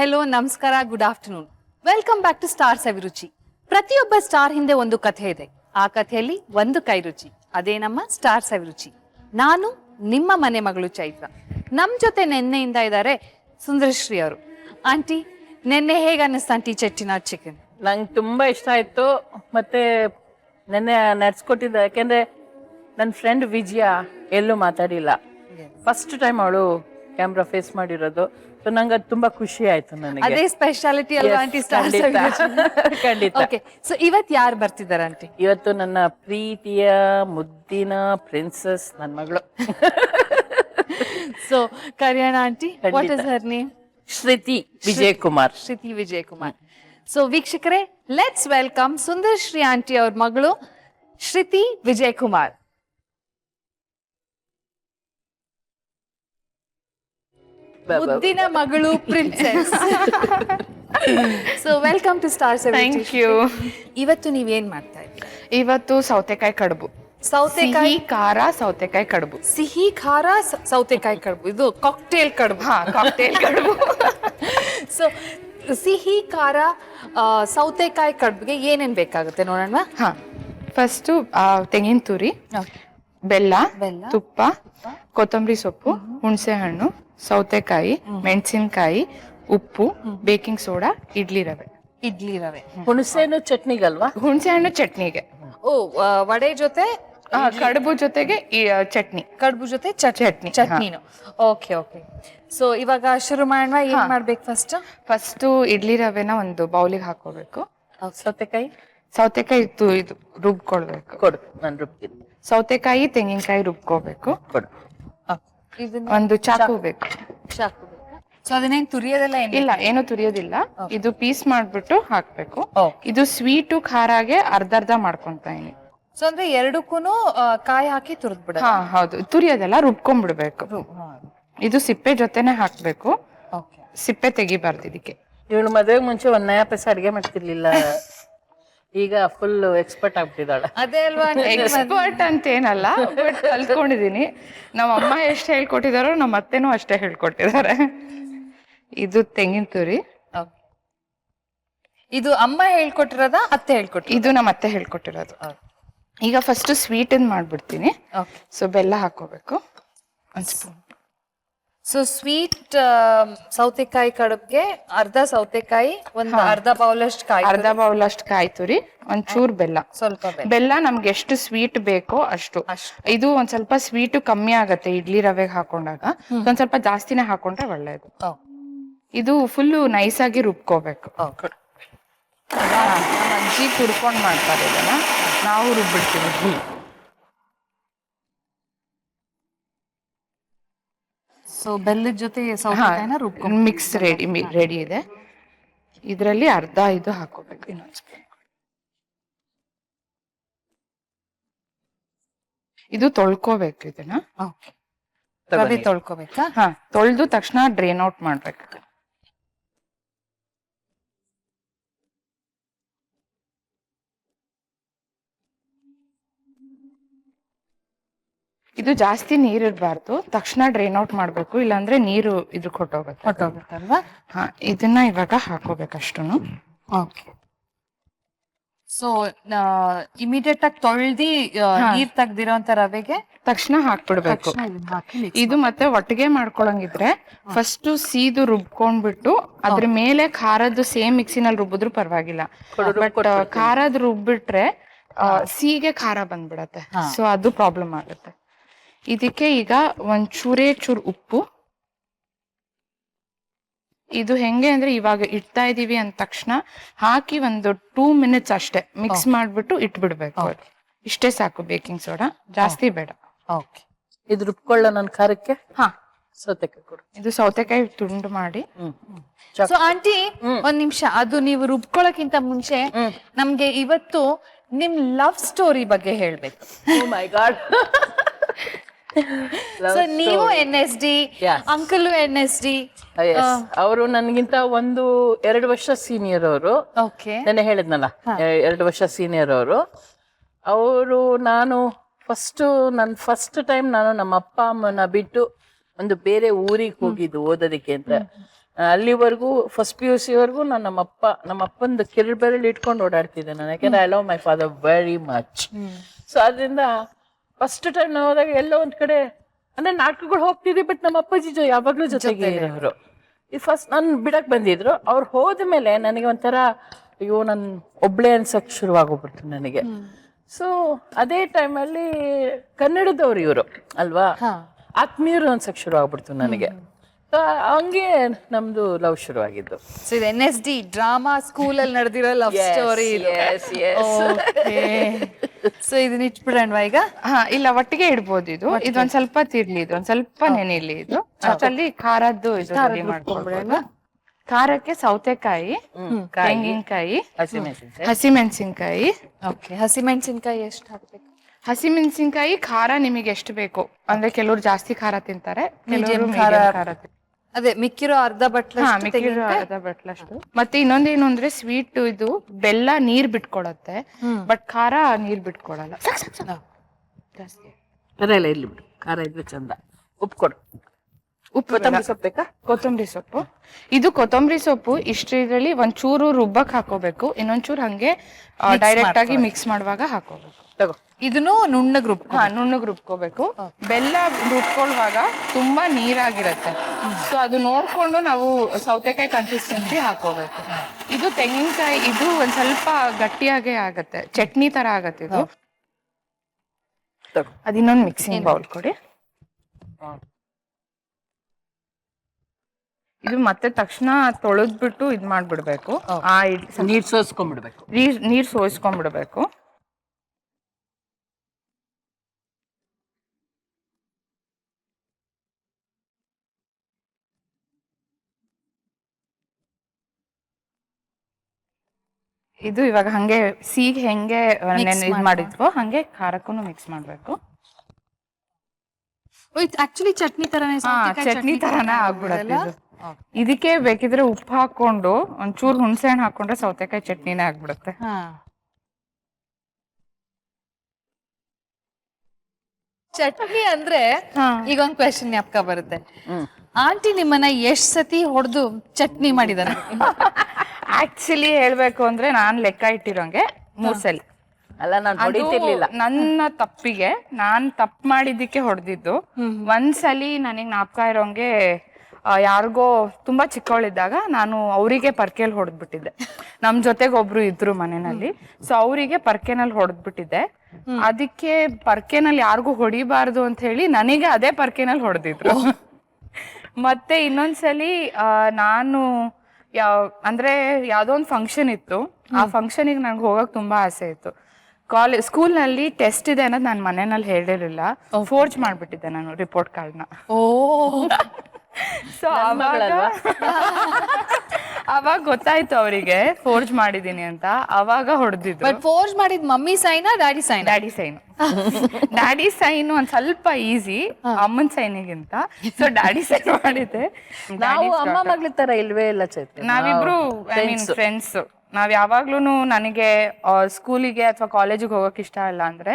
Hello ನಮಸ್ಕಾರ good afternoon welcome back to star Saviruchi ಪ್ರತಿಯೊಬ್ಬ star ಹಿಂದೆ ಒಂದು ಕಥೆ ಇದೆ. ಆ ಕಥೆಯಲ್ಲಿ ಒಂದು ಕೈ ರುಚಿ. ಅದೇ ನಮ್ಮ ಸ್ಟಾರ್ ಸವಿರುಚಿ ನಾನು ನಿಮ್ಮ ಮನೆ ಮಗಳು ಚೈತ್ರ. ನಮ್ಮ ಜೊತೆ ನೆನ್ನೆಯಿಂದ ಇದ್ದಾರೆ ಸುಂದರಶ್ರೀ ಅವರು. ಆಂಟಿ ನೆನ್ನೆ ಹೇಗೆ ಅನ್ನಿಸ್ತಾ ಆಂಟಿ ಚಟ್ಟಿನ ಚಿಕನ್ ನಂಗೆ ತುಂಬಾ ಇಷ್ಟ ಆಯ್ತು. ಮತ್ತೆ ನೆನ್ನೆ ನಡ್ಸ್ಕೊಟ್ಟಿದ್ದ ಯಾಕೆಂದ್ರೆ ನನ್ನ ಫ್ರೆಂಡ್ ವಿಜಯ ಎಲ್ಲೂ ಮಾತಾಡಿಲ್ಲ. ಫಸ್ಟ್ ಟೈಮ್ ಅವಳು ಕ್ಯಾಮ್ರಾ ಫೇಸ್ ಮಾಡಿರೋದು. ಸೊ ನಂಗೆ ಅದು ತುಂಬಾ ಖುಷಿ ಆಯ್ತು ನನಗೆ. ಅದೇ ಸ್ಪೆಷಾಲಿಟಿ ಅಲ್ವಾ Yes, ಆಂಟಿ ಸ್ಟಾರ್ ಖಂಡಿತ. ಖಂಡಿತ. ಓಕೆ ಸೊ ಇವತ್ ಯಾರು ಬರ್ತಿದ್ದಾರೆ ಆಂಟಿ ಇವತ್ತು ನನ್ನ ಪ್ರೀತಿಯ ಮುದ್ದಿನ ಪ್ರಿನ್ಸಸ್ ನನ್ನ ಮಗಳು. ಸೊ ಕರಿಯಾಣ ಆಂಟಿ ವಾಟ್ ಖಂಡಿತ. Is her name Shruti Vijay Kumar Shruti Vijay Kumar so ವೀಕ್ಷಕರೇ let's welcome Sundar Shri aunty ಅವ್ರ ಮಗಳು ಶ್ರುತಿ ವಿಜಯ್ ಕುಮಾರ್ ಮುದ್ದಿನ ಮಗಳು princess so welcome to star thank you ಇವತ್ತು ನೀವೇನ್ ಮಾಡ್ತಾ ಇದ್ದೀರಿ? ಇವತ್ತು ಸೌತೆಕಾಯಿ ಕಡುಬು. ಸೌತೆಕಾಯಿ? ಸಿಹಿ ಖಾರ ಸೌತೆಕಾಯಿ ಕಡುಬು. ಸಿಹಿ ಖಾರ ಸ- ಸೌತೆಕಾಯಿ ಕಡುಬು. ಇದು ಕಾಕ್ಟೇಲ್ ಕಡುಬು. ಹಾ ಕಾಕ್ಟೇಲ್ ಕಡುಬು. ಸೊ ಸಿಹಿ ಖಾರ ಆ, ಸೌತೆಕಾಯಿ ಕಡುಬಿಗೆ ಏನೇನ್ ಬೇಕಾಗುತ್ತೆ ನೋಡೋಣ ಹಾ ಫಸ್ಟು ತೆಂಗಿನ ತುರಿ ಬೆಲ್ಲ ಬೆಲ್ಲ. ತುಪ್ಪ ಕೊತ್ತಂಬರಿ ಸೊಪ್ಪು ಹುಣಸೆ ಹಣ್ಣು ಸೌತೆಕಾಯಿ ಮೆಣಸಿನಕಾಯಿ ಉಪ್ಪು ಬೇಕಿಂಗ್ ಸೋಡಾ ಇಡ್ಲಿ ರವೆ. ಇಡ್ಲಿ ರವೆ. ಹುಣಸೆಹಣ್ಣು ಚಟ್ನಿಗಲ್ವಾ? ಹುಣಸೆ ಹಣ್ಣು ಚಟ್ನಿಗೆ. ಓ ವಡೆ ಜೊತೆ ಆ, ಕಡುಬು ಜೊತೆಗೆ ಈ, ಆ, ಚಟ್ನಿ. ಕಡುಬು ಜೊತೆ chutney. Chutney, ಚಟ್ನಿನು. Okay okay. So ಇವಾಗ ಶುರು ಮಾಡೋಣ. ಏನ್ ಮಾಡ್ಬೇಕು ಫಸ್ಟ್ ಫಸ್ಟ್ ಇಡ್ಲಿ ರವೆನ ಒಂದು ಬೌಲಿಗೆ ಹಾಕೋಬೇಕು. ಸೌತೆಕಾಯಿ? ಸೌತೆಕಾಯಿ ಇದು ಇದು ರುಬ್ಕೊಳ್ಬೇಕು. ಕೊಡು ನಾನು ಸೌತೆಕಾಯಿ ತೆಂಗಿನಕಾಯಿ ರುಬ್ಕೋಬೇಕು. ಕೊಡು. ಒಂದು ಚಾಕು ಬೇಕು. ಚಾಕು ಸೊ ಅದನ್ನೇನ್ ತುರಿಯೋದೆಲ್ಲ ಇಲ್ಲ ಏನು ತುರಿಯೋದಿಲ್ಲ. ಇದು ಪೀಸ್ ಮಾಡ್ಬಿಟ್ಟು ಹಾಕ್ಬೇಕು. ಇದು ಸ್ವೀಟು ಖಾರಾಗೆ ಅರ್ಧ ಅರ್ಧ ಮಾಡ್ಕೊಂತ ಇದೀನಿ. ಸೊ ಅಂದ್ರೆ ಎರಡಕ್ಕೂನು ಕಾಯಿ ಹಾಕಿ ತುರಿದ್ ಬಿಡ ಹಾ ಹೌದು. ತುರಿಯೋದೆಲ್ಲ ರುಬ್ಕೊಂಡ್ಬಿಡ್ಬೇಕು. ಇದು ಸಿಪ್ಪೆ ಜೊತೆನೆ ಹಾಕ್ಬೇಕು. ಓಕೆ ಸಿಪ್ಪೆ ತೆಗಿಬಾರ್ದು ಇದಕ್ಕೆ. ಇವಳು ಮದುವೆಗೆ ಮುಂಚೆ ಒಂದ್ ನಯ ಪೈಸೆ ಅಡಿಗೆ ಮಾಡ್ತಿರ್ಲಿಲ್ಲ. ಈಗ ಫುಲ್ ಎಕ್ಸ್ಪರ್ಟ್ ಆಗ್ಬಿಟ್ಟಿದ್ದಾಳೆ. ಅದೇ ಅಲ್ವಾ ಎಕ್ಸ್ಪರ್ಟ್ ಅಂತ ಏನಲ್ಲ ಬಟ್ ಕಲ್ತ್ಕೊಂಡಿದೀನಿ. ನಮ್ಮ ಅಮ್ಮ ಎಷ್ಟು ಹೇಳ್ಕೊಟ್ಟಿದಾರೋ ನಮ್ಮ ಅತ್ತೆನೂ ಅಷ್ಟೇ ಹೇಳ್ಕೊಟ್ಟಿದ್ದಾರೆ. ಇದು ತೆಂಗಿನ ತುರಿ. ಇದು ಅಮ್ಮ ಹೇಳ್ಕೊಟ್ಟಿರೋದ ಅತ್ತೆ ಹೇಳ್ಕೊಟ್ಟು ಇದು ನಮ್ಮ ಅತ್ತೆ ಹೇಳ್ಕೊಟ್ಟಿರೋದು. ಈಗ ಫಸ್ಟ್ ಸ್ವೀಟ್ ಮಾಡ್ಬಿಡ್ತೀನಿ. ಓಕೆ ಸೊ ಬೆಲ್ಲ ಹಾಕೋಬೇಕು ಒಂದ್ ಸ್ಪೂನ್ ಸೊ ಸ್ವೀಟ್ ಸೌತೆಕಾಯಿ ಕಡುಬ್ಗೆ ಅರ್ಧ ಸೌತೆಕಾಯಿ ಒಂದು ಅರ್ಧ ಬೌಲಷ್ಟು ಕಾಯಿ ಅರ್ಧ ಬೌಲ್ ಅಷ್ಟು ಕಾಯಿ ತುರಿ ಒಂಚೂರ್ ಬೆಲ್ಲ. ಸ್ವಲ್ಪ ಬೆಲ್ಲ. ಬೆಲ್ಲ ನಮ್ಗೆ ಎಷ್ಟು ಸ್ವೀಟ್ ಬೇಕೋ ಅಷ್ಟು. ಇದು ಒಂದ್ ಸ್ವಲ್ಪ ಸ್ವೀಟ್ ಕಮ್ಮಿ ಆಗತ್ತೆ ಇಡ್ಲಿ ರವೆಗೆ ಹಾಕೊಂಡಾಗ. ಒಂದ್ ಸ್ವಲ್ಪ ಜಾಸ್ತಿನೇ ಹಾಕೊಂಡ್ರೆ ಒಳ್ಳೇದು. ಓ, ಇದು ಫುಲ್ ನೈಸ್ ಆಗಿ ರುಬ್ಕೋಬೇಕು. ಓ. ನಮ್ಮ ಅಜ್ಜಿ ಕುಡ್ಕೊಂಡ್ ಮಾಡ್ತಾರೆ ಇದನ್ನ. ನಾವು ರುಬ್ಬಿಡ್ತೀವಿ. ಸೊ ಬೆಲ್ಲದ ಜೊತೆ ಸೌತೆಕಾಯಿನ ರುಬ್ಕೊಂಡು ಮಿಕ್ಸ್ ರೆಡಿ ರೆಡಿ ಇದೆ. ಇದರಲ್ಲಿ ಅರ್ಧ ಇದು ಹಾಕೋಬೇಕು ಇನ್ನೊಂದು ಸ್ಪೂನ್. ಇದು ತೊಳ್ಕೋಬೇಕು ಇದನ್ನ. ತೊಳ್ಕೊಬೇಕಾ? ಹಾ ತೊಳ್ದು ತಕ್ಷಣ ಡ್ರೈನ್ ಔಟ್ ಮಾಡ್ಬೇಕು. ಇದು ಜಾಸ್ತಿ ನೀರ್ ಇರಬಾರ್ದು. ತಕ್ಷಣ ಡ್ರೈನ್ ಔಟ್ ಮಾಡ್ಬೇಕು. ಇಲ್ಲಾಂದ್ರೆ ನೀರು ಇದ್ರ ಕೊಟ್ಟೋಗುತ್ತೆ. ಹೊಟ್ಟೋಗುತ್ತಲ್ವಾ ಹಾ ಇದನ್ನ ಇವಾಗ ಹಾಕೋಬೇಕಷ್ಟು ಓಕೆ. ಸೊ ಇಮಿಡಿಯೇಟ್ ಆಗಿ ತೊಳ್ದಿ ನೀರ್ ತೆಗ್ದಿರೋಂತ ರವೆಗೆ? ತಕ್ಷಣ ಹಾಕ್ಬಿಡ್ಬೇಕು. ಇದು ಮತ್ತೆ ಒಟ್ಟಿಗೆ ಮಾಡ್ಕೊಳಂಗಿದ್ರೆ ಫಸ್ಟ್ ಸೀದು ರುಬ್ಕೊಂಡ್ಬಿಟ್ಟು ಅದ್ರ ಮೇಲೆ ಖಾರದ್ದು ಸೇಮ್ ಮಿಕ್ಸಿನಲ್ಲಿ ರುಬ್ಬಿದ್ರು ಪರವಾಗಿಲ್ಲ. ಬಟ್ ಖಾರದ್ ರುಬ್ಬಿಟ್ರೆ ಸೀಗೆ ಖಾರ ಬಂದ್ಬಿಡತ್ತೆ. ಸೊ ಅದು ಪ್ರಾಬ್ಲಮ್ ಆಗುತ್ತೆ. ಇದಕ್ಕೆ ಈಗ ಒಂದ್ ಚೂರೇ ಚೂರ್ ಉಪ್ಪು. ಇದು ಹೆಂಗೆ ಅಂದ್ರೆ ಇವಾಗ ಇಡ್ತಾ ಇದೀವಿ ಅಂದ ತಕ್ಷಣ ಹಾಕಿ ಒಂದು ಟೂ ಮಿನಿಟ್ಸ್ ಅಷ್ಟೇ ಮಿಕ್ಸ್ ಮಾಡ್ಬಿಟ್ಟು ಇಟ್ಬಿಡ್ಬೇಕು ಇಷ್ಟೇ ಸಾಕು ಬೇಕಿಂಗ್ ಸೋಡಾ ಜಾಸ್ತಿ ಬೇಡ. ಓಕೆ ಇದು ರುಬ್ಕೊಳ್ಳೋ ನನ್ನ ಖಾರಕ್ಕೆ? ಹಾ. ಸೌತೆಕಾಯಿ ಕೊಡು. ಇದು ಸೌತೆಕಾಯಿ ತುಂಡು ಮಾಡಿ. ಸೊ ಆಂಟಿ ಒಂದ್ ನಿಮಿಷ. ಅದು ನೀವು ರುಬ್ಕೊಳಕ್ಕಿಂತ ಮುಂಚೆ ನಮ್ಗೆ ಇವತ್ತು ನಿಮ್ ಲವ್ ಸ್ಟೋರಿ ಬಗ್ಗೆ ಹೇಳ್ಬೇಕು. ಮೈ ಗಾಡ್ ಸೊ ನೀವು N S D. Uncle N S D ಅವರು ನನ್ಗಿಂತ ಒಂದು ಎರಡು ವರ್ಷ ಸೀನಿಯರ್ ಅವರು. ಓಕೆ ನೆನ್ನೆ ಹೇಳಿದ್ನಲ್ಲ ಎರಡು ವರ್ಷ ಸೀನಿಯರ್ ಅವರು. ಅವರು ನಾನು ಫಸ್ಟ್ ನನ್ನ ಫಸ್ಟ್ ಟೈಮ್ ನಾನು ನಮ್ಮ ಅಪ್ಪ ಅಮ್ಮನ ಬಿಟ್ಟು ಒಂದು ಬೇರೆ ಊರಿಗೆ ಹೋಗಿದ್ದು ಓದೋದಕ್ಕೆ ಅಂತ. ಅಲ್ಲಿವರೆಗೂ ಫಸ್ಟ್ ಪಿ ಯು ಸಿವರೆಗೂ ನಾನು ನಮ್ಮ ನಮ್ಮಪ್ಪಂದು ಕಿರಿಬೆರಳು ಇಟ್ಕೊಂಡು ಓಡಾಡ್ತಿದ್ದೆ ನಾನು. ಯಾಕಂದ್ರೆ I love my father very much so ಅದರಿಂದ ಫಸ್ಟ್ ಟೈಮ್ ನಾವು ಹೋದಾಗ ಎಲ್ಲೋ ಒಂದ್ ಕಡೆ ಅಂದ್ರೆ ನಾಟಕಗಳು ಹೋಗ್ತಿದ್ವಿ ಬಟ್ ನಮ್ಮ ಅಪ್ಪಾಜಿ ಜೊ ಯಾವಾಗ್ಲೂ ಜೊತೆಗೆ ಅವರು ಈ ಫಸ್ಟ್ ನಾನು ಬಿಡಕ್ ಬಂದಿದ್ರು. ಅವ್ರು ಹೋದ ಮೇಲೆ ನನಗೆ ಒಂಥರ ಅಯ್ಯೋ ನನ್ ಒಬ್ಳೆ ಅನ್ಸಕ್ ಶುರುವಾಗೋಗ್ಬಿಡ್ತು ನನಗೆ. ಸೊ ಅದೇ ಟೈಮಲ್ಲಿ ಕನ್ನಡದವ್ರು ಇವರು ಅಲ್ವಾ? ಆತ್ಮೀಯರು ಅನ್ಸಕ್ ಶುರು ಆಗ್ಬಿಡ್ತು ನನಗೆ ಹಂಗೆ ನಮ್ದು ಲವ್ ಶುರು ಆಗಿದ್ದು ಸೊ ಇದು N S D drama school ಅಲ್ಲಿ ನಡೆದಿರೋ ಲವ್ ಸ್ಟೋರಿ. ಸೊ ಇದನ್ನ ಇಟ್ಬಿಡೋಣವಾ ಈಗ? ಹಾ ಇಲ್ಲ ಒಟ್ಟಿಗೆ ಇಡ್ಬೋದು ಇದು. ಇದೊಂದ್ ಸ್ವಲ್ಪ ತಿರ್ಲಿ ಇದು ಒಂದ್ ಸ್ವಲ್ಪ ನೆನೆಲಿ ಇದು. ಅಲ್ಲಿ ಖಾರದ್ದು ಇದು ರೆಡಿ ಖಾರಕ್ಕೆ ಸೌತೆಕಾಯಿ ತೆಂಗಿನಕಾಯಿ ಹಸಿಮೆಣಸಿನ್ಕಾಯಿ ಹಸಿಮೆಣಸಿನಕಾಯಿ. ಓಕೆ ಹಸಿಮೆಣಸಿನ್ಕಾಯಿ ಎಷ್ಟು ಹಾಕ್ಬೇಕು? ಹಸಿಮೆಣಸಿನ್ಕಾಯಿ ಖಾರ ನಿಮಗೆ ಎಷ್ಟು ಬೇಕು? ಅಂದ್ರೆ ಕೆಲವ್ರು ಜಾಸ್ತಿ ಖಾರ ತಿಂತಾರೆ ಕೆಲವರು. ಖಾರ ತಿಂತಾರೆ. ಅದೇ ಮಿಕ್ಕಿರೋ ಅರ್ಧ ಬಟ್ಲ ಹಾ ಮಿಕ್ಕಿರೋ ಅರ್ಧ ಬಟ್ಲಷ್ಟು. ಮತ್ತೆ ಇನ್ನೊಂದೇನು ಅಂದ್ರೆ ಸ್ವೀಟ್ ಇದು ಬೆಲ್ಲ ನೀರ್ ಬಿಟ್ಕೊಡತ್ತೆ ಬಟ್ ಖಾರ ನೀರ್ ಬಿಟ್ಕೊಡಲ್ಲ ಜಾಸ್ತಿ. ಇಲ್ಲ ಇರ್ಲಿ ಬಿಡು. ಖಾರ ಇದ್ರೆ ಚಂದ. ಉಪ್ಪು ಕೊಡು. ಉಪ್ಪು ಕೊತ್ತಂಬರಿ ಸೊಪ್ಪು ಬೇಕಾ ಕೊತ್ತಂಬರಿ ಸೊಪ್ಪು. ಇದು ಕೊತ್ತಂಬರಿ ಸೊಪ್ಪು ಇಷ್ಟು ಇದ್ರಲ್ಲಿ ಒಂಚೂರು ರುಬ್ಬಕ್ ಹಾಕೋಬೇಕು. ಇನ್ನೊಂಚೂರು ಹಂಗೆ ಡೈರೆಕ್ಟ್ ಆಗಿ ಮಿಕ್ಸ್ ಮಾಡುವಾಗ ಹಾಕೋಬೇಕು. ತಗೋ. ಇದನ್ನು ನುಣ್ಣಗ್ ರುಬ್ ಹಾ ನುಣ್ಣಗ್ ರುಬ್ಕೋಬೇಕು. ಬೆಲ್ಲ ರುಬ್ಕೊಳ್ಳುವಾಗ ತುಂಬಾ ನೀರಾಗಿರತ್ತೆ. ಸೊ ಅದು ನೋಡ್ಕೊಂಡು ನಾವು ಸೌತೆಕಾಯಿ ಕನ್ಸಿಸ್ಟೆನ್ಸಿ ಹಾಕೋಬೇಕು ಇದು ತೆಂಗಿನಕಾಯಿ ಇದು ಒಂದ್ ಸ್ವಲ್ಪ ಗಟ್ಟಿಯಾಗೆ ಆಗತ್ತೆ. ಚಟ್ನಿ ತರ ಆಗತ್ತೆ ಇದು. ತಗೋ. ಅದ್ ಇನ್ನೊಂದು ಮಿಕ್ಸಿಂಗ್ ಬೌಲ್ ಕೊಡಿ. ಇದು ಮತ್ತೆ ತಕ್ಷಣ ತೊಳೆದ್ಬಿಟ್ಟು ಇದ್ ಮಾಡ್ಬಿಡ್ಬೇಕು ಆ ನೀರ್ ಸೋಸ್ಕೊಂಡ್ಬಿಡ್ಬೇಕು. ನೀರ್ ನೀರ್ ಸೋಸ್ಕೊಂಡ್ಬಿಡ್ಬೇಕು. ಇದು ಇವಾಗ ಹಂಗೆ ಸಿಹಿ ಹೆಂಗೆ ಇದ್ ಮಾಡಿದ್ವೋ ಹಂಗೆ ಖಾರಕ್ಕೂ ಮಿಕ್ಸ್ ಮಾಡ್ಬೇಕು. ಆಕ್ಚುಲಿ ಚಟ್ನಿ ತರನೇ ಚಟ್ನಿ ತರನೇ ಆಗ್ಬಿಡತ್ತೆ ಇದು. ಇದಕ್ಕೆ ಬೇಕಿದ್ರೆ ಉಪ್ಪು ಹಾಕೊಂಡು ಒಂಚೂರು ಹುಣಸೆ ಹಣ್ಣು ಹಾಕೊಂಡ್ರೆ ಸೌತೆಕಾಯಿ ಚಟ್ನಿನೇ ಆಗ್ಬಿಡುತ್ತೆ. ಚಟ್ನಿ ಅಂದ್ರೆ ಈಗ ಒಂದ್ ಕ್ವೆಶನ್ ಯಾಪ್ಕ ಬರುತ್ತೆ. ಆಂಟಿ ನಿಮ್ಮನ್ನ ಎಷ್ಟ್ ಸತಿ ಹೊಡೆದು ಚಟ್ನಿ ಮಾಡಿದಾರೆ? ಆಕ್ಚುಲಿ ಹೇಳ್ಬೇಕು ಅಂದ್ರೆ ನಾನ್ ಲೆಕ್ಕ ಇಟ್ಟಿರೋಂಗೆ ಮೂರ್ ಸಲ. ಅಲ್ಲ ನಾನು ಹೊಡಿತಿರ್ಲಿಲ್ಲ. ನನ್ನ ತಪ್ಪಿಗೆ ನಾನ್ ತಪ್ಪು ಮಾಡಿದ್ದಕ್ಕೆ ಹೊಡೆದಿದ್ದು. ಒಂದ್ಸಲಿ ನನಗ್ ನಾಪ್ಕ ಇರೋಂಗೆ ಯಾರಿಗೋ ತುಂಬಾ ಚಿಕ್ಕವಳಿದ್ದಾಗ ನಾನು ಅವರಿಗೆ ಪರ್ಕೆಲ್ ಹೊಡೆದ್ಬಿಟ್ಟಿದ್ದೆ. ನಮ್ ಜೊತೆಗೆ ಒಬ್ರು ಇದ್ರು ಮನೆಯಲ್ಲಿ. ಸೊ ಅವರಿಗೆ ಪರ್ಕೆನಲ್ಲಿ ಹೊಡೆದ್ಬಿಟ್ಟಿದ್ದೆ. ಅದಕ್ಕೆ ಪರ್ಕೆನಲ್ಲಿ ಯಾರಿಗೂ ಹೊಡಿಬಾರ್ದು ಅಂತ ಹೇಳಿ ನನಗೆ ಅದೇ ಪರ್ಕೆನಲ್ಲಿ ಹೊಡೆದಿದ್ರು. ಮತ್ತೆ ಇನ್ನೊಂದ್ಸಲಿ ಆ, ನಾನು ಯಾವ ಅಂದ್ರೆ ಯಾವ್ದೋ ಒಂದು ಫಂಕ್ಷನ್ ಇತ್ತು. ಆ ಫಂಕ್ಷನಿಗೆ ನಂಗೆ ಹೋಗಕ್ ತುಂಬಾ ಆಸೆ ಇತ್ತು. ಕಾಲೇಜ್ ಸ್ಕೂಲ್ನಲ್ಲಿ ಟೆಸ್ಟ್ ಇದೆ ಅನ್ನೋದು ನಾನು ಮನೆಯಲ್ಲಿ ಹೇಳಿರಲಿಲ್ಲ ಫೋರ್ಜ್ ಮಾಡ್ಬಿಟ್ಟಿದ್ದೆ ನಾನು ರಿಪೋರ್ಟ್ ಕಾರ್ಡ್ನ ಓ. ಸೊ ಅವಾಗ ಅವಾಗ ಗೊತ್ತಾಯ್ತು ಅವರಿಗೆ ಫೋರ್ಜ್ ಮಾಡಿದೀನಿ ಅಂತ. ಅವಾಗ ಹೊಡೆದಿದ್ದು ಬಟ್ ಫೋರ್ಸ್ ಮಾಡಿದ್ mummy Saina daddy sign daddy sign daddy sign ಒಂದ್ ಸ್ವಲ್ಪ ಈಸಿ ಅಮ್ಮನ್ ಸೈನಿಗಿಂತ ಸೊ ಡ್ಯಾಡಿ ಸೈನ್ ಮಾಡಿದ್ದೆ. ನಾವು ಅಮ್ಮ ಮಗಳ ತರ ಇಲ್ವೇ ಇಲ್ಲ ಚೈತ್ರ ನಾವಿಬ್ರು ಐ ಮೀನ್ ಫ್ರೆಂಡ್ಸ್ ನಾವ್ ಯಾವಾಗ್ಲೂನು ನನಗೆ ಸ್ಕೂಲಿಗೆ ಅಥವಾ ಕಾಲೇಜಿಗೆ ಹೋಗಕ್ ಇಷ್ಟ ಇಲ್ಲ ಅಂದ್ರೆ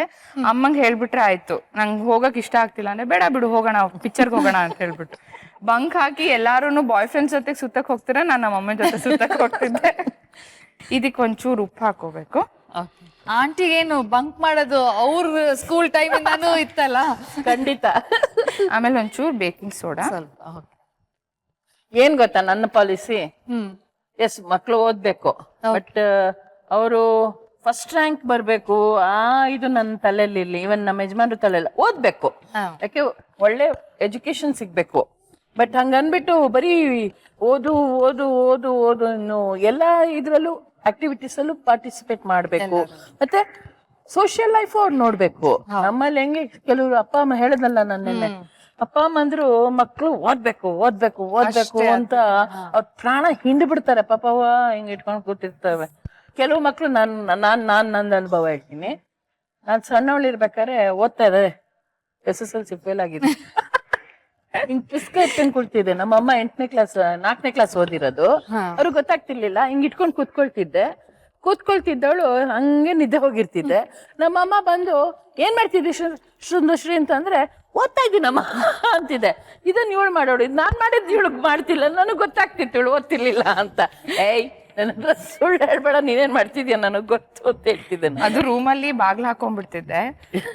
ಅಮ್ಮಂಗ್ ಹೇಳ್ಬಿಟ್ರೆ ಆಯ್ತು. ನಂಗೆ ಹೋಗಕ್ ಇಷ್ಟ ಆಗ್ತಿಲ್ಲ ಅಂದ್ರೆ ಬೇಡ ಬಿಡು ಹೋಗೋಣ ಪಿಕ್ಚರ್ಗೆ ಹೋಗೋಣ ಅಂತ ಹೇಳ್ಬಿಟ್ಟು. ಬಂಕ್ ಹಾಕಿ ಎಲ್ಲಾರು ಬಾಯ್ ಫ್ರೆಂಡ್ಸ್ ಜೊತೆಗೆ ಸುತ್ತಕ್ ಹೋಗ್ತೀರಾ? ನಾನು ನಮ್ಮ ಅಮ್ಮನ ಜೊತೆ ಸುತ್ತಕ್ ಹೋಗ್ತಿದ್ದೆ. ಇದಕ್ಕೆ ಒಂಚೂರು ಉಪ್ಪು ಹಾಕೋಬೇಕು. ಆಂಟಿಗೇನು ಬಂಕ್ ಮಾಡೋದು ಅವ್ರ ಸ್ಕೂಲ್ ಟೈಮ್ ಇಂದಾನು ಇತ್ತಲ್ಲ? ಖಂಡಿತ. ಆಮೇಲೆ ಒಂಚೂರು ಬೇಕಿಂಗ್ ಸೋಡಾ ಸ್ವಲ್ಪ. ಏನ್ ಗೊತ್ತಾ ನನ್ನ ಪಾಲಿಸಿ ಹ್ಮ್. ಎಸ್ ಮಕ್ಳು ಓದ್ಬೇಕು. ಬಟ್ ಅವರು ಫಸ್ಟ್ ರ್ಯಾಂಕ್ ಬರ್ಬೇಕು. ಆ ಇದು ನನ್ನ ತಲೆಯಲ್ಲಿ ಇರ್ಲಿ ಇವನ್ ನಮ್ಮ ಯಜಮಾನ್ರ ತಲೆಯಲ್ಲಿ ಓದ್ಬೇಕು. ಯಾಕೆ ಒಳ್ಳೆ ಎಜುಕೇಶನ್ ಸಿಗ್ಬೇಕು. ಬಟ್ ಹಂಗನ್ಬಿಟ್ಟು ಬರೀ ಓದು ಓದು ಓದು ಓದು ಇನ್ನು ಎಲ್ಲಾ ಇದ್ರಲ್ಲೂ ಆಕ್ಟಿವಿಟೀಸ್ ಅಲ್ಲೂ ಪಾರ್ಟಿಸಿಪೇಟ್ ಮಾಡಬೇಕು. ಮತ್ತೆ ಸೋಷಿಯಲ್ ಲೈಫ್ ಅವ್ರು ನೋಡ್ಬೇಕು. ನಮ್ಮಲ್ಲಿ ಹೆಂಗೆ ಕೆಲವರು ಅಪ್ಪ ಅಮ್ಮ ಹೇಳದಲ್ಲ ನನ್ನ ಅಪ್ಪ ಅಮ್ಮ ಅಂದ್ರು ಮಕ್ಕಳು ಓದ್ಬೇಕು ಓದ್ಬೇಕು ಓದ್ಬೇಕು ಅಂತ ಅವ್ರ ಪ್ರಾಣ ಹಿಂಡು ಬಿಡ್ತಾರೆ. ಪಾಪವ ಹಿಂಗ್ ಇಟ್ಕೊಂಡು ಕೂತಿರ್ತವೆ. ಕೆಲವು ಮಕ್ಕಳು ನಾನ್ ನಾನ್ ನಾನ್ ನಂದ್ ಅನುಭವ ಹೇಳ್ತೀನಿ. ನಾನ್ ಸಣ್ಣವಳಿರ್ಬೇಕಾದ್ರೆ ಓದ್ತಾ ಇದ್ದಾರೆ. S S L C fail ಆಗಿದೆ ಹಿಂಗ್ ಪುಸ್ತಕ ಇಟ್ಕೊಂಡ್ ಕುಳ್ತಿದ್ದೆ? ನಮ್ಮ ಅಮ್ಮ ಎಂಟನೇ ಕ್ಲಾಸ್ ನಾಲ್ಕನೇ ಕ್ಲಾಸ್ ಓದಿರೋದು. ಅವ್ರಿಗೆ ಗೊತ್ತಾಗ್ತಿರ್ಲಿಲ್ಲ. ಹಿಂಗ್ ಇಟ್ಕೊಂಡು ಕೂತ್ಕೊಳ್ತಿದ್ದೆ. ಕೂತ್ಕೊಳ್ತಿದ್ದವಳು ಹಂಗೆ ನಿದ್ದೆ ಹೋಗಿರ್ತಿದ್ದೆ. ನಮ್ಮ ಅಮ್ಮ ಬಂದು ಏನ್ ಮಾಡ್ತಿದ್ದೆ ಶೃಂದಶ್ರೀ ಅಂತಂದ್ರೆ ಓದ್ತಾ ಇದ್ದೀನಮ್ಮ ಅಂತಿದೆ. ಇದನ್ನ ಇವಳು ಮಾಡೋಳು. ಇದು ನಾನು ಮಾಡಿದ್ದು ಇವಳಿಗೆ ಮಾಡ್ತಿಲ್ಲ. ನನಗೆ ಗೊತ್ತಾಗ್ತಿತ್ತು ಇವಳು ಓದ್ತಿರ್ಲಿಲ್ಲ ಅಂತ. ಏಯ್ ನನ್ನ ಹತ್ರ ಸುಳ್ಳು ಹೇಳ್ಬೇಡ ನೀನೇನ್ ಮಾಡ್ತಿದ್ಯಾ ನನಗ್ ಗೊತ್ತು ಅಂತ. ಅದು ರೂಮಲ್ಲಿ ಬಾಗ್ಲ ಹಾಕೊಂಡ್ಬಿಡ್ತಿದ್ದೆ.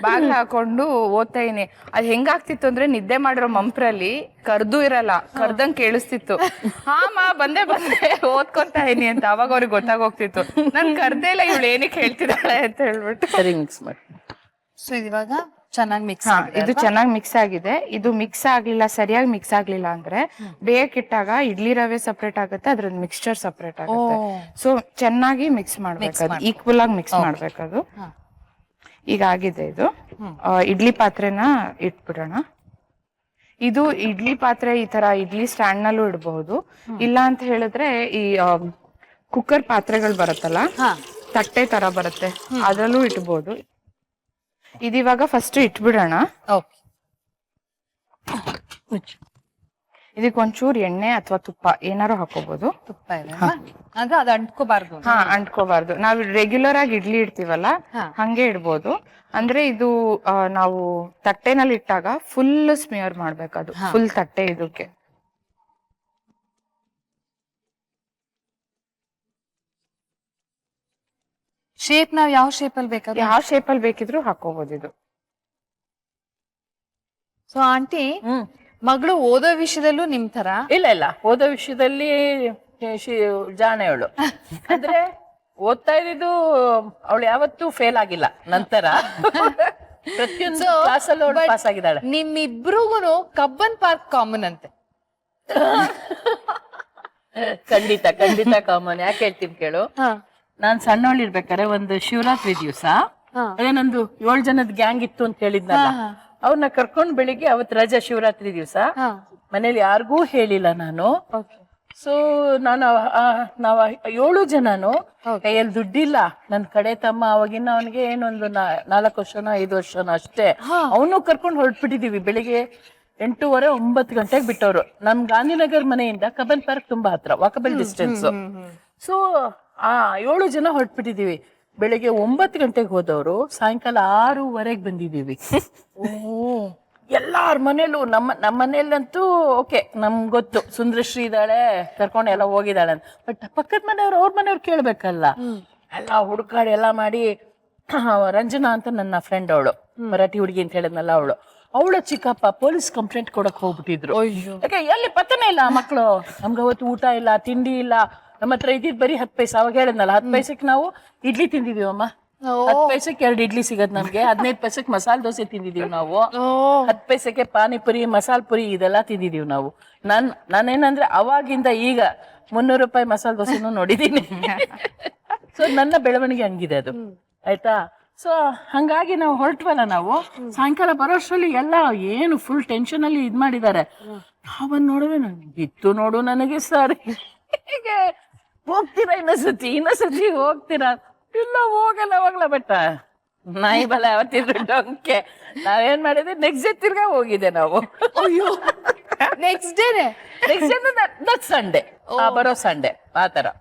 ಬಾಗ್ಲ ಹಾಕೊಂಡು ಓದ್ತಾ ಇದೀನಿ ಅದ್ ಹೆಂಗಾಗ್ತಿತ್ತು ಅಂದ್ರೆ ನಿದ್ದೆ ಮಾಡಿರೋ ಮಂಪ್ರಲ್ಲಿ ಕರ್ದು ಇರಲ್ಲ ಕರ್ದಂಗ್ ಕೇಳಿಸ್ತಿತ್ತು. ಹಾ ಮಾ ಬಂದೆ ಬಂದೆ ಓದ್ಕೊತಾ ಇದೀನಿ ಅಂತ ಅವಾಗ ಅವ್ರಿಗೆ ಗೊತ್ತಾಗೋಗ್ತಿತ್ತು. ನನ್ ಕರ್ದೇ ಇಲ್ಲ ಇವಳು ಏನಕ್ಕೆ ಹೇಳ್ತಿದ್ದಾಳೆ ಅಂತ ಹೇಳ್ಬಿಟ್ಟು. ಸರಿ ಮಿಕ್ಸ್ ಮಾಡಿ. ಸೊ ಇವಾಗ ಚೆನ್ನಾಗಿ ಮಿಕ್ಸ್ ಹಾ ಇದು ಚೆನ್ನಾಗಿ ಮಿಕ್ಸ್ ಆಗಿದೆ. ಇದು ಮಿಕ್ಸ್ ಆಗ್ಲಿಲ್ಲ ಸರಿಯಾಗಿ ಮಿಕ್ಸ್ ಆಗ್ಲಿಲ್ಲ ಅಂದ್ರೆ ಬೇಯಕ್ಕಿಟ್ಟಾಗ ಇಡ್ಲಿ ರವೆ ಸಪ್ರೇಟ್ ಆಗುತ್ತೆ ಅದ್ರದ್ದು ಮಿಕ್ಸ್ಚರ್ ಸಪ್ರೇಟ್ ಆಗುತ್ತೆ. ಸೊ ಚೆನ್ನಾಗಿ ಮಿಕ್ಸ್ ಮಾಡ್ಬೇಕು ಈಕ್ವಲ್ ಆಗಿ ಮಿಕ್ಸ್ ಮಾಡ್ಬೇಕದು ಈಗ ಆಗಿದೆ ಇದು. ಆ, ಇಡ್ಲಿ ಪಾತ್ರೆನ ಇಟ್ಬಿಡೋಣ. ಇದು ಇಡ್ಲಿ ಪಾತ್ರೆ ಈ ತರ ಇಡ್ಲಿ ಸ್ಟ್ಯಾಂಡ್ ನಲ್ಲೂ ಇಡಬಹುದು ಇಲ್ಲ ಅಂತ ಹೇಳಿದ್ರೆ ಈ ಕುಕ್ಕರ್ ಪಾತ್ರೆಗಳು ಬರುತ್ತಲ್ಲ? ತಟ್ಟೆ ತರ ಬರುತ್ತೆ. ಅದ್ರಲ್ಲೂ ಇಟ್ಬೋದು ಇದಿವಾಗ ಫಸ್ಟ್ ಇಟ್ಬಿಡೋಣ. ಓಕೆ ಇದಕ್ಕೆ ಒಂಚೂರು ಎಣ್ಣೆ ಅಥವಾ ತುಪ್ಪ ಏನಾರು ಹಾಕೋಬಹುದು ತುಪ್ಪ ಇದೆ? ಅಂದ್ರೆ ಅದು ಅಂಟ್ಕೋಬಾರ್ದು. ಹಾ ಅಂಟ್ಕೋಬಾರ್ದು. ನಾವು ರೆಗ್ಯುಲರ್ ಆಗಿ ಇಡ್ಲಿ ಇಡ್ತೀವಲ್ಲ ಹಂಗೆ ಇಡ್ಬೋದು. ಅಂದ್ರೆ ಇದು ಆ, ನಾವು ತಟ್ಟೆನಲ್ಲಿ ಇಟ್ಟಾಗ ಫುಲ್ ಸ್ಮಿಯರ್ ಮಾಡ್ಬೇಕದು. ಫುಲ್ ತಟ್ಟೆ ಇದಕ್ಕೆ. ಶೇಪ್ ನಾವ್ ಯಾವ ಶೇಪ್ ಅಲ್ಲಿ ಬೇಕಾದ್ರೆ ಯಾವ ಶೇಪ್ ಅಲ್ಲಿ ಬೇಕಿದ್ರು ಹಾಕೋಬಹುದು ಇದು. So aunty hmm. ಮಗಳು ಓದೋ ವಿಷಯದಲ್ಲೂ ನಿಮ್ ತರ ಇಲ್ಲ ಇಲ್ಲ. ಓದೋ ವಿಷಯದಲ್ಲಿ ಶಿ- ಜಾಣೆಯವಳು ಅಂದ್ರೆ ಓದ್ತಾ ಇದ್ದಿದ್ದು ಅವಳು ಯಾವತ್ತೂ ಫೇಲ್ ಆಗಿಲ್ಲ. ನಂತರ ಪ್ರತಿಯೊಂದು ಕ್ಲಾಸಲ್ಲೂ ಅವಳು ಪಾಸ್ ಆಗಿದ್ದಾಳೆ. ನಿಮ್ಮಿಬ್ರಿಗೂ ಕಬ್ಬನ್ ಪಾರ್ಕ್ ಕಾಮನ್ ಅಂತೆ. ಖಂಡಿತ ಖಂಡಿತ ಕಾಮನ್ ಯಾಕೆ ಹೇಳ್ತೀನಿ ಕೇಳು? ನಾನ್ ಸಣ್ಣವಳು ಇರ್ಬೇಕಾದ್ರೆ ಒಂದು ಶಿವರಾತ್ರಿ ದಿವಸ ಏನೊಂದು ನಂದು ಏಳು ಜನದ ಗ್ಯಾಂಗ್ ಇತ್ತು ಅಂತ ಹೇಳಿದ್ನಲ್ಲ ಅವ್ರನ್ನ ಕರ್ಕೊಂಡ್ ಬೆಳಿಗ್ಗೆ ಅವತ್ ರಜಾ ಶಿವರಾತ್ರಿ ದಿವಸ ಮನೇಲಿ ಯಾರಿಗೂ ಹೇಳಿಲ್ಲ ನಾನು. ಸೊ ನಾನು ನಾವ್ ಏಳು ಜನನು ಕೈಯಲ್ಲಿ ದುಡ್ಡಿಲ್ಲ. ನನ್ ಕಡೆ ತಮ್ಮ ಅವಾಗಿನ ಅವನಿಗೆ ಏನೊಂದು ನಾಲ್ಕು ವರ್ಷನೋ ಐದು ವರ್ಷನೋ ಅಷ್ಟೇ. ಅವನು ಕರ್ಕೊಂಡು ಹೊರಟ್ಬಿಟ್ಟಿದೀವಿ ಬೆಳಿಗ್ಗೆ ಎಂಟೂವರೆ ಒಂಬತ್ತು ಗಂಟೆಗೆ ಬಿಟ್ಟವ್ರು. ನಮ್ ಗಾಂಧಿನಗರ್ ಮನೆಯಿಂದ ಕಬನ್ ಪಾರ್ಕ್ ತುಂಬಾ ಹತ್ರ ವಾಕಬಲ್ ಡಿಸ್ಟೆನ್ಸ್ ಸೊ ಆ ಏಳು ಜನ ಹೊರಟ್ಬಿಟ್ಟಿದೀವಿ ಬೆಳಿಗ್ಗೆ ಒಂಬತ್ತು ಗಂಟೆಗೆ ಹೋದವರು ಸಾಯಂಕಾಲ ಆರೂವರೆಗೆ ಬಂದಿದ್ದೀವಿ. ಎಲ್ಲಾರ ಮನೇಲೂ ನಮ್ಮ ನಮ್ಮ ಮನೇಲಂತೂ ಓಕೆ ನಮ್ಗೆ ಗೊತ್ತು. ಸುಂದರಶ್ರೀ ಇದ್ದಾಳೆ ಕರ್ಕೊಂಡು ಎಲ್ಲ ಹೋಗಿದ್ದಾಳೆ ಅಂತ. ಬಟ್ ಪಕ್ಕದ ಮನೆಯವ್ರು ಅವ್ರ ಮನೆಯವ್ರು ಕೇಳಬೇಕಲ್ಲ. ಎಲ್ಲ ಹುಡುಕಾಡಿ ಎಲ್ಲ ಮಾಡಿ ರಂಜನಾ ಅಂತ ನನ್ನ ಫ್ರೆಂಡ್ ಅವಳು. ಮರಾಠಿ ಹುಡುಗಿ ಅಂತ ಹೇಳಿದ್ನಲ್ಲ ಅವಳು. ಅವಳ ಚಿಕ್ಕಪ್ಪ ಪೊಲೀಸ್ ಕಂಪ್ಲೇಂಟ್ ಕೊಡಕ್ ಹೋಗ್ಬಿಟ್ಟಿದ್ರು. ಯಾಕೆ ಎಲ್ಲಿ ಪತ್ತನೇ ಇಲ್ಲ ಮಕ್ಕಳು ನಮ್ಗೆ ಅವತ್ತು ಊಟ ಇಲ್ಲ ತಿಂಡಿ ಇಲ್ಲ. ನಮ್ಮ ಹತ್ರ ಇದ್ದಿದ್ ಬರೀ ಹತ್ತು ಪೈಸೆ. ಅವಾಗ ಹೇಳಿದ್ನಲ್ಲ ಹತ್ತು ಪೈಸೆಗೆ ನಾವು ಇಡ್ಲಿ ತಿಂದಿದೀವಿ ಅಮ್ಮ. ಹತ್ತು ಪೈಸೆಗೆ ಎರಡು ಇಡ್ಲಿ ಸಿಗದ್ ನಮ್ಗೆ ಹದಿನೈದು ಪೈಸೆಗೆ ಮಸಾಲೆ ದೋಸೆ ತಿಂದಿದೀವಿ ನಾವು. ಹತ್ತು ಪೈಸೆಗೆ ಪಾನಿಪುರಿ ಮಸಾಲ ಪುರಿ ಇದೆಲ್ಲ ತಿಂದಿದೀವಿ ನಾವು. ನಾನ್ ನಾನೇನಂದ್ರೆ ಅವಾಗಿಂದ ಈಗ ಮುನ್ನೂರು ರೂಪಾಯಿ ಮಸಾಲೆ ದೋಸೆನೂ ನೋಡಿದೀನಿ. ಸೊ ನನ್ನ ಬೆಳವಣಿಗೆ ಹಂಗಿದೆ ಅದು. ಆಯ್ತಾ? ಸೊ ಹಂಗಾಗಿ ನಾವು ಹೊರಟ್ವಲ್ಲ ನಾವು? ಸಾಯಂಕಾಲ ಬರೋಷ್ಟ್ರಲ್ಲಿ ಎಲ್ಲ ಏನು ಫುಲ್ ಟೆನ್ಷನ್ ಅಲ್ಲಿ ಇದ್ ಮಾಡಿದ್ದಾರೆ. ನಾವನ್ ನೋಡುವೆ ಬಿತ್ತು ನೋಡು ನನಗೆ ಸರ್. ಹೀಗೆ. ಹೋಗ್ತೀರಾ ಇನ್ನೊಂದ್ಸತಿ ಇನ್ನೊಂದ್ಸತಿ ಹೋಗ್ತೀರಾ? ಇಲ್ಲ ಹೋಗಲ್ಲ ಹೋಗ್ಲ ಬೆಟ್ಟ ನಾಯಿ ಬಲ ಯಾವತ್ತಿದ್ರು ಡೊಂಕೆ. ನಾವೇನ್ ಮಾಡಿದ್ವಿ? ನೆಕ್ಸ್ಟ್ ಡೇ ತಿರ್ಗಾ ಹೋಗಿದೆ ನಾವು. ಅಯ್ಯೋ. ನೆಕ್ಸ್ಟ್ ಡೇನೆ ನೆಕ್ಸ್ಟ್ ಡೇ ಸಂಡೇ ಬರೋ ಸಂಡೇ ಆತರ